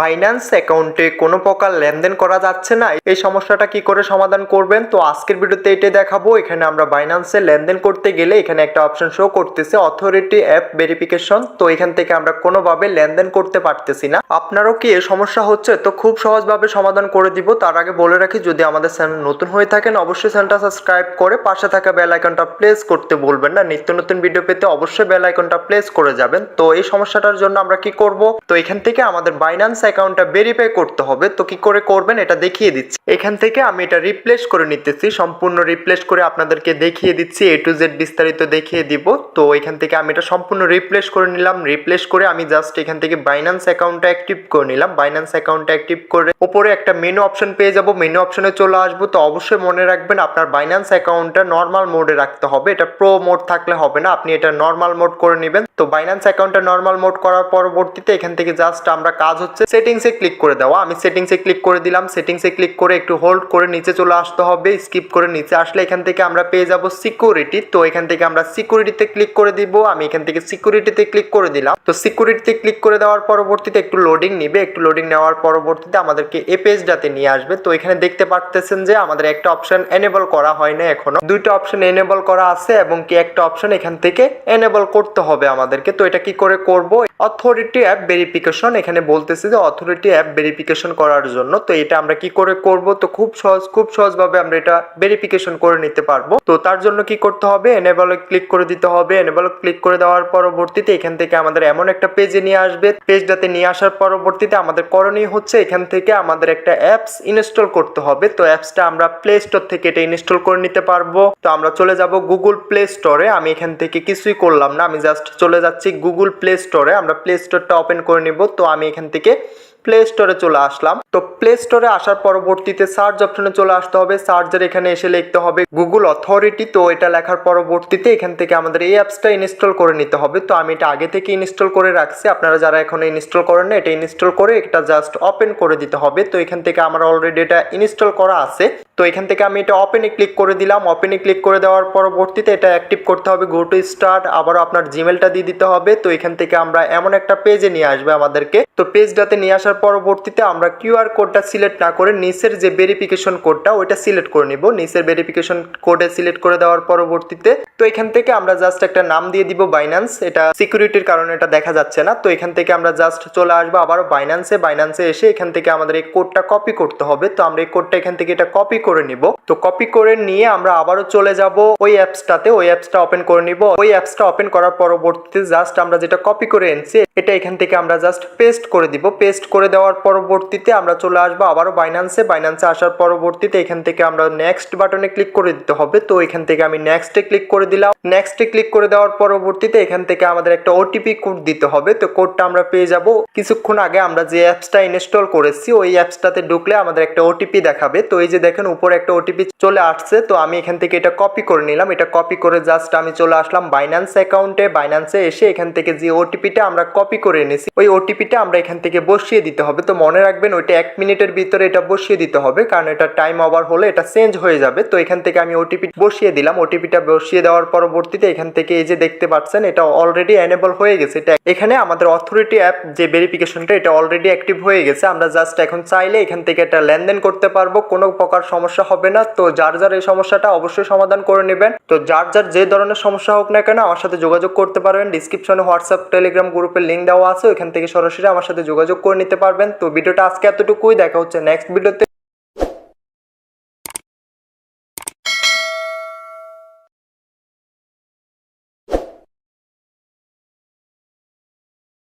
Binance অ্যাকাউন্টে কোনো প্রকার লেনদেন করা যাচ্ছে না। এই সমস্যাটা কি করে সমাধান করবেন? তো আজকের ভিডিওতে এটাই দেখাবো। এখানে আমরা বাইন্যান্সে লেনদেন করতে গেলে এখানে একটা অপশন শো করতেছে অথরিটি অ্যাপ ভেরিফিকেশন তো এখান থেকে আমরা কোনোভাবে লেনদেন করতে পারতেছি না। আপনারও কি এ সমস্যা হচ্ছে? তো খুব সহজভাবে সমাধান করে দিব। তার আগে বলে রাখি, যদি আমাদের চ্যানেল নতুন হয়ে থাকেন, অবশ্যই চ্যানেলটা সাবস্ক্রাইব করে পাশে থাকা বেল আইকনটা প্লেস করতে বলবেন না। নিত্য নতুন ভিডিও পেতে অবশ্যই বেল আইকনটা প্লেস করে যাবেন। তো এই সমস্যাটার জন্য আমরা কি করব? তো এখান থেকে আমাদের বাইন্যান্স অ্যাকাউন্টটা ভেরিফাই করতে হবে, তো কি করে করবেন এটা দেখিয়ে দিচ্ছি। এখান থেকে আমি এটা রিপ্লেস করে নিতেছি, সম্পূর্ণ রিপ্লেস করে আপনাদেরকে দেখিয়ে দিচ্ছি এ টু জেড বিস্তারিত দেখিয়ে দিব। তো এখান থেকে আমি এটা সম্পূর্ণ রিপ্লেস করে নিলাম রিপ্লেস করে আমি জাস্ট এখান থেকে বাইন্যান্স অ্যাকাউন্টটা অ্যাক্টিভ করে নিলাম। বাইন্যান্স অ্যাকাউন্টটা অ্যাক্টিভ করে উপরে একটা মেনু অপশন পেয়ে যাব মেনু অপশনে চলে আসব। তো অবশ্যই মনে রাখবেন, আপনার বাইন্যান্স অ্যাকাউন্টটা নর্মাল মোডে রাখতে হবে। এটা প্রো মোড থাকলে হবে না, আপনি এটা নর্মাল মোড করে নেবেন। তো বাইন্যান্স অ্যাকাউন্টটা নর্মাল মোড করার পরবর্তীতে এখান থেকে জাস্ট আমরা কাজ হচ্ছে সেটিংসে ক্লিক করে দেওয়া। আমি সেটিংসে ক্লিক করে দিলাম। সেটিংসে ক্লিক করে একটু হোল্ড করে নিচে চলে আসতে হবে। স্কিপ করে নিচে আসলে এখান থেকে আমরা পেয়ে যাব সিকিউরিটি তো এখান থেকে আমরা সিকিউরিটিতে ক্লিক করে দিব। আমি এখান থেকে সিকিউরিটিতে ক্লিক করে দিলাম। তো সিকিউরিটিতে ক্লিক করে দেওয়ার পরবর্তীতে একটু লোডিং নিবে। একটু লোডিং নেওয়ার পরবর্তীতে আমাদেরকে এই পেজটাতে নিয়ে আসবে। তো এখানে দেখতে পারতেছেন যে আমাদের একটা অপশন এনেবল করা হয় না এখনও। দুইটা অপশন এনেবল করা আছে এবং কি একটা অপশন এখান থেকে এনেবল করতে হবে আমাদেরকে, তো এটা কি করে করব? অথরিটি অ্যাপ ভেরিফিকেশন এখানে বলতেছে যে অথরিটি অ্যাপ ভেরিফিকেশন করার জন্য, তো এটা আমরা কি করে করব? তো খুব সহজ, খুব সহজভাবে আমরা এটা ভেরিফিকেশন করে নিতে পারব। তো তার জন্য কি করতে হবে? এনেবল ক্লিক করে দিতে হবে। এনেবল ক্লিক করে দেওয়ার পরবর্তীতে এখান থেকে আমাদের এমন একটা পেজে নিয়ে আসবে। পেজটাতে নিয়ে আসার পরবর্তীতে আমাদের করণীয় হচ্ছে এখান থেকে আমাদের একটা অ্যাপস ইনস্টল করতে হবে। তো অ্যাপসটা আমরা প্লে স্টোর থেকে এটা ইনস্টল করে নিতে পারব। তো আমরা চলে যাব গুগল প্লে স্টোরে আমি এখান থেকে কিছুই করলাম না। আমি জাস্ট চলে যাচ্ছি গুগল প্লে স্টোরে আমরা প্লে স্টোরটা ওপেন করে নিব। তো আমি এখান থেকে প্লে স্টোরে চলে আসলাম। তো প্লে স্টোরে আসার পরবর্তীতে সার্চ অপশনে চলে আসতে হবে। সার্চের এখানে এসে লিখতে হবে গুগল অথরিটি তো এটা লেখার পরবর্তীতে এখান থেকে আমাদের এই অ্যাপসটা ইনস্টল করে নিতে হবে। তো আমি এটা আগে থেকে ইনস্টল করে রাখছি। আপনারা যারা এখনও ইনস্টল করেন না এটা ইনস্টল করে এটা জাস্ট ওপেন করে দিতে হবে। তো এখান থেকে আমার অলরেডি এটা ইনস্টল করা আছে। তো এখান থেকে আমি এটা ওপেনে ক্লিক করে দিলাম। ওপেনে ক্লিক করে দেওয়ার পরবর্তীতে এটা অ্যাক্টিভ করতে হবে গো টু স্টার্ট আবারও আপনার জিমেলটা দিয়ে দিতে হবে। তো এখান থেকে আমরা এমন একটা পেজে নিয়ে আসবে আমাদেরকে। তো পেজটাতে নিয়ে আসার পরবর্তীতে আমরা কিউআর কোডটা সিলেক্ট না করে নিচের যে ভেরিফিকেশন কোডটা ওইটা সিলেক্ট করে নিব। নিচের ভেরিফিকেশন কোডে সিলেক্ট করে দেওয়ার পরবর্তীতে তো এখান থেকে আমরা জাস্ট একটা নাম দিয়ে দিব বাইন্যান্স এটা সিকিউরিটির কারণে এটা দেখা যাচ্ছে না। তো এখান থেকে আমরা জাস্ট চলে আসব আবারও বাইন্যান্সে বাইন্যান্সে এসে এখান থেকে আমাদের এই কোডটা কপি করতে হবে। তো আমরা এই কোডটা এখান থেকে এটা কপি করে নিব। তো কপি করে নিয়ে আমরা আবারও চলে যাব ওই অ্যাপসটাতে ওই অ্যাপসটা ওপেন করে নিব। ওই অ্যাপসটা ওপেন করার পরবর্তীতে জাস্ট আমরা যেটা কপি করে এনেছি, এটা এখান থেকে আমরা জাস্ট পেস্ট করে দিব। পেস্ট করে দেওয়ার পরবর্তীতে আমরা চলে আসব আবারও বাইন্যান্সে বাইন্যান্সে আসার পরবর্তীতে এখান থেকে আমরা নেক্সট বাটনে ক্লিক করে দিতে হবে। তো এখান থেকে আমি নেক্সটে ক্লিক করে দিলাম। নেক্সটে ক্লিক করে দেওয়ার পরবর্তীতে এখান থেকে আমাদের একটা ওটিপি কোড দিতে হবে। তো কোডটা আমরা পেয়ে যাব। কিছুক্ষণ আগে আমরা যে অ্যাপসটা ইনস্টল করেছি, ওই অ্যাপসটাতে ঢুকলে আমাদের একটা ওটিপি দেখাবে। তো এই যে দেখেন উপরে একটা ওটিপি চলে আসছে, তো আমি এখান থেকে এটা কপি করে নিলাম। এটা কপি করে জাস্ট আমি চলে আসলাম বাইন্যান্স অ্যাকাউন্টে বাইন্যান্সে এসে এখান থেকে যে ওটিপিটা আমরা কপি করে এনেছি, ওই ওটিপিটা আমরা এখান থেকে বসিয়ে দিতে হবে। তো মনে রাখবেন ওইটা এক মিনিটের ভিতরে এটা বসিয়ে দিতে হবে, কারণ এটা টাইম ওভার হলে এটা চেঞ্জ হয়ে যাবে। তো এখান থেকে আমি ওটিপি বসিয়ে দিলাম। ওটিপিটা বসিয়ে দেওয়ার পরবর্তীতে এখান থেকে এই যে দেখতে পাচ্ছেন, এটা অলরেডি এনেবল হয়ে গেছে। এটা এখানে আমাদের অথরিটি অ্যাপ যে ভেরিফিকেশনটা এটা অলরেডি অ্যাক্টিভ হয়ে গেছে। আমরা জাস্ট এখন চাইলে এখান থেকে একটা লেনদেন করতে পারব। কোনো প্রকার সমস্যা হবে না। তো যার যার এই সমস্যাটা অবশ্যই সমাধান করে নেবেন। তো যার যার যে ধরনের সমস্যা হোক না কেন আমার সাথে যোগাযোগ করতে পারবেন। ডিসক্রিপশনে হোয়াটসঅ্যাপ টেলিগ্রাম গ্রুপের লিঙ্ক দেওয়া আছে। ওইখান থেকে সরাসরি আমার সাথে যোগাযোগ করে নিতে পারবেন। তো ভিডিওটা আজকে এতটুকুই। দেখা হচ্ছে নেক্সট ভিডিওতে